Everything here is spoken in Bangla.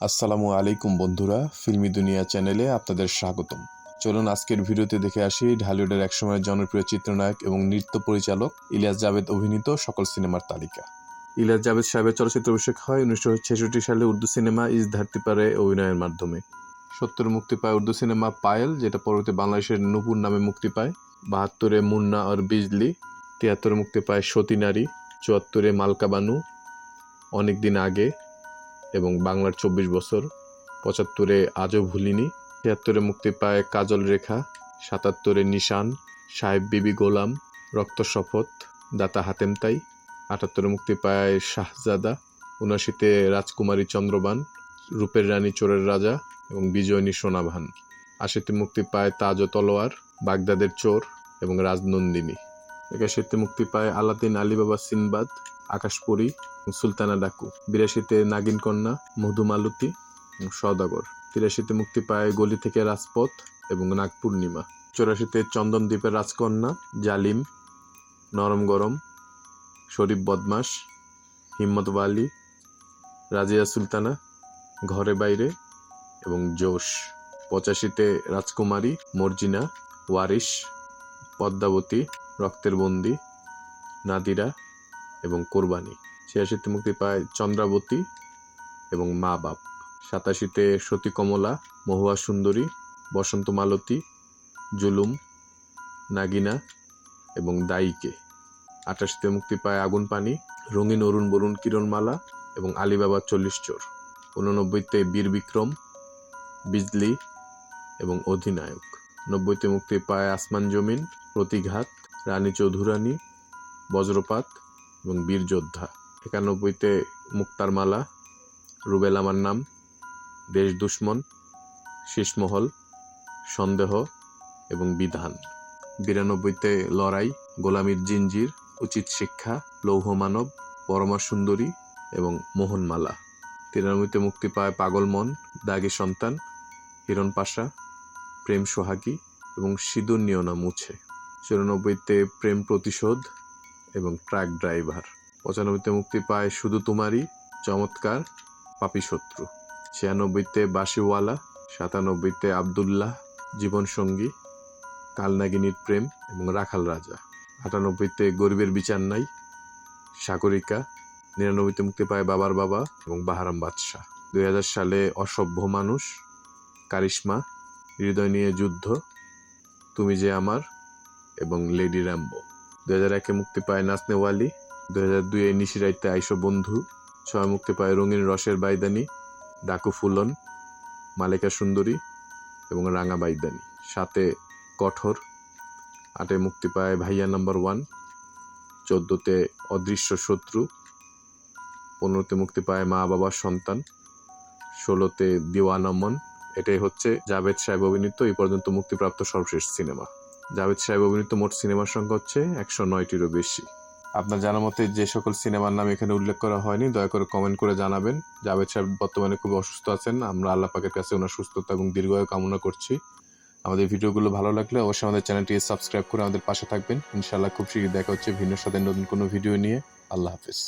আসসালামু আলাইকুম বন্ধুরা, ফিল্মি দুনিয়া চ্যানেলে আপনাদের স্বাগতম। চলুন আজকের ভিডিওতে দেখে আসি ঢালিউডের একসময়ের জনপ্রিয় চিত্রনায়ক এবং নৃত্য পরিচালক ইলিয়াস জাভেদ অভিনীত সকল সিনেমার তালিকা। ইলিয়াস জাভেদ সাহেবের চলচ্চিত্র অভিষেক হয় উনিশশো ছেষট্টি সালে উর্দু সিনেমা ইস ধরতি পারে অভিনয়ের মাধ্যমে। সত্তর মুক্তি পায় উর্দু সিনেমা পায়েল, যেটা পরবর্তী বাংলাদেশের নূপুর নামে মুক্তি পায়। বাহাত্তরে মুন্না আর বিজলি, তিয়াত্তরে মুক্তি পায় সতী নারী, চুয়াত্তরে মালকা বানু অনেক দিন আগে এবং বাংলার চব্বিশ বছর, পঁচাত্তরে আজও ভুলিনি, তিয়াত্তরে মুক্তি পায় কাজল রেখা, সাতাত্তরে নিশান, সাহেব বিবি গোলাম, রক্ত শপথ, দাতা হাতেমতাই আটাত্তরে মুক্তি পায় শাহজাদা উনাশিতে রাজকুমারী চন্দ্রবান, রূপের রানী চোরের রাজা এবং বিজয়নী সোনাভান। আশিতে মুক্তি পায় তাজ ও তলোয়ার, বাগদাদের চোর এবং রাজনন্দিনী। একাশিতে মুক্তি পায় Aladdin Alibaba Sinbad, Akashpuri, Sultana Daku. বিরাশিতে Nagin Kanya Madhumalati সদাগর তিরাশিতে মুক্তি পায় গলি থেকে রাজপথ এবং নাগপূর্ণিমা চৌরাশিতে চন্দন দ্বীপের রাজকন্যা, জালিম, নরম গরম, শরীফ বদমাস হিম্মত ওয়ালি রাজিয়া সুলতানা, ঘরে বাইরে এবং জোশ। পঁচাশিতে রাজকুমারী, মর্জিনা, ওয়ারিশ, পদ্মাবতী রক্তের বন্দি, নাদিরা এবং কোরবানি। ছিয়াশিতে মুক্তি পায় চন্দ্রাবতী এবং মা বাপ। সাতাশিতে সতী কমলা মহুয়া সুন্দরী, বসন্ত মালতী, জুলুম, নাগিনা এবং দায়ীকে আটাশিতে মুক্তি পায় আগুন পানি রঙিন অরুণ বরুণ কিরণমালা এবং আলিবাবা চল্লিশ চোর। উননব্বইতে বীর বিক্রম বিজলি এবং অধিনায়ক। নব্বইতে মুক্তি পায় আসমান জমিন, প্রতিঘাত রানী চৌধুরানী, বজ্রপাত এবং বীর যোদ্ধা। একানব্বইতে মুক্তার মালা রুবেল আমার নাম, দেশ দুশ্মন শীষমহল সন্দেহ এবং বিধান। বিরানব্বইতে লড়াই, গোলামীর জিঞ্জির, উচিত শিক্ষা, লৌহ মানব, পরমা সুন্দরী এবং মোহনমালা। তিরানব্বইতে মুক্তি পায় পাগল মন, দাগি সন্তান হিরণ পাশা প্রেম সোহাগী এবং সিঁদুর নিও না মুছে। চুরানব্বইতে প্রেম প্রতিশোধ এবং ট্রাক ড্রাইভার। পঁচানব্বইতে মুক্তি পায় শুধু তোমারই, চমৎকার, পাপি শত্রু। ছিয়ানব্বইতে বাসিওয়ালা সাতানব্বইতে আবদুল্লাহ, জীবনসঙ্গী, কালনাগিনীর প্রেম এবং রাখাল রাজা। আটানব্বইতে গরিবের বিচার নাই, সাগরিকা। নিরানব্বইতে মুক্তি পায় বাবার বাবা এবং বাহারাম বাদশাহ। দুই হাজার সালে অসভ্য মানুষ, কারিশ্মা, হৃদয় নিয়ে যুদ্ধ, তুমি যে আমার এবং লেডি র্যাম্বো। দু হাজার একে মুক্তি পায় নাচনেওয়ালি দু হাজার দুইয়ে নিশিরাইতে আইসো বন্ধু। ছয় মুক্তি পায় রঙিন রসের বাইদানি, ডাকু ফুলন, মালিকা সুন্দরী এবং রাঙা বাইদানি। সাতে কঠোর, আটে মুক্তি পায় ভাইয়া নাম্বার ওয়ান। চোদ্দোতে অদৃশ্য শত্রু। পনেরোতে মুক্তি পায় মা বাবার সন্তান। ষোলোতে দিওয়ানমন এটাই হচ্ছে জাভেদ সাহেব অভিনীত এই পর্যন্ত মুক্তিপ্রাপ্ত সর্বশেষ সিনেমা। জাভেদ সাহেব অভিনীত মোট সিনেমার সংখ্যা হচ্ছে একশো নয়টিরও বেশি। আপনার জানা মতে যে সকল সিনেমার নাম এখানে উল্লেখ করা হয়নি, দয়া করে কমেন্ট করে জানাবেন। জাভেদ সাহেব বর্তমানে খুব অসুস্থ আছেন, আমরা আল্লাহ পাকের কাছে ওনার সুস্থতা এবং দীর্ঘায়ু কামনা করছি। আমাদের ভিডিওগুলো ভালো লাগলে অবশ্যই আমাদের চ্যানেলটি সাবস্ক্রাইব করে আমাদের পাশে থাকবেন। ইনশাআল্লাহ খুব শীঘ্রই দেখা হচ্ছে ভিন্ন সাথে নতুন কোনো ভিডিও নিয়ে। আল্লাহ হাফিজ।